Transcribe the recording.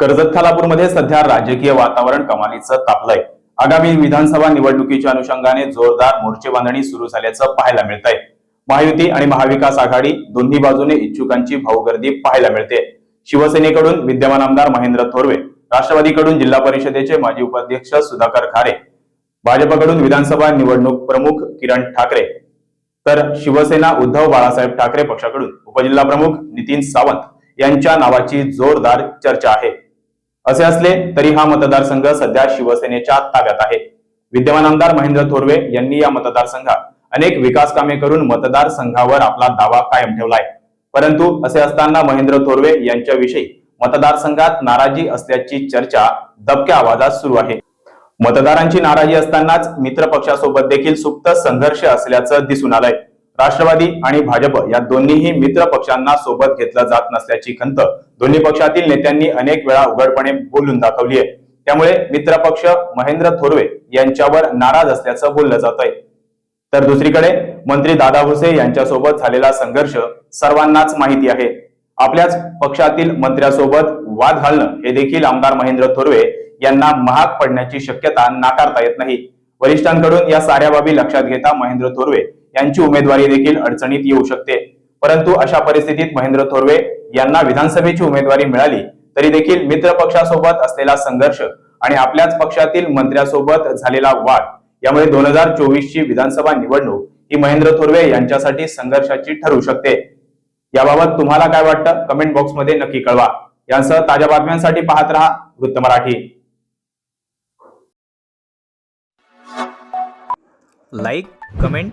कर्जत खालापूरमध्ये सध्या राजकीय वातावरण कमालीचं तापलंय. आगामी विधानसभा निवडणुकीच्या अनुषंगाने जोरदार मोर्चे बांधणी सुरू झाल्याचं पाहायला मिळतंय. महायुती आणि महाविकास आघाडी दोन्ही बाजूने इच्छुकांची भाऊगर्दी पाहायला मिळते. शिवसेनेकडून विद्यमान आमदार महेंद्र थोरवे राष्ट्रवादीकडून जिल्हा परिषदेचे माजी उपाध्यक्ष सुधाकर खारे भाजपकडून विधानसभा निवडणूक प्रमुख किरण ठाकरे तर शिवसेना उद्धव बाळासाहेब ठाकरे पक्षाकडून उपजिल्हा प्रमुख नितीन सावंत यांच्या नावाची जोरदार चर्चा आहे. असे असले तरी हा मतदारसंघ सध्या शिवसेनेच्या ताब्यात आहे. विद्यमान आमदार महेंद्र थोरवे यांनी या मतदारसंघात अनेक विकास कामे करून मतदारसंघावर आपला दावा कायम ठेवलाय. परंतु असे असताना महेंद्र थोरवे यांच्याविषयी मतदारसंघात नाराजी असल्याची चर्चा दबक्या आवाजात सुरू आहे. मतदारांची नाराजी असतानाच मित्र पक्षासोबत देखील सुप्त संघर्ष असल्याचं दिसून आलंय. राष्ट्रवादी आणि भाजप या दोन्हीही मित्र पक्षांना सोबत घेतलं जात नसल्याची खंत दोन्ही पक्षातील नेत्यांनी अनेक वेळा उघडपणे बोलून दाखवली आहे. त्यामुळे मित्रपक्ष महेंद्र थोरवे यांच्यावर नाराज असल्याचं बोललं जात आहे तर दुसरीकडे मंत्री दादा भुसे यांच्यासोबत झालेला संघर्ष सर्वांनाच माहिती आहे. आपल्याच पक्षातील मंत्र्यासोबत वाद घालणं हे देखील आमदार महेंद्र थोरवे यांना महाग पडण्याची शक्यता नाकारता येत नाही. वरिष्ठांकडून या साऱ्या बाबी लक्षात घेता महेंद्र थोरवे यांची उमेदवारी देखील अडचणीत येऊ शकते. परंतु अशा परिस्थितीत महेंद्र थोरवे यांना विधानसभेची उमेदवारी मिळाली तरी देखील मित्र पक्षासोबत असलेला संघर्ष आणि आपल्याच पक्षातील मंत्र्यासोबत झालेला वाद यामुळे दोन हजार चोवीस ची विधानसभा निवडणूक ही महेंद्र थोरवे यांच्यासाठी संघर्षाची ठरू शकते. याबाबत तुम्हाला काय वाटतं? कमेंट बॉक्समध्ये नक्की कळवा. यांसह ताज्या बातम्यांसाठी पाहत रहा Vrutta Marathi. Like comment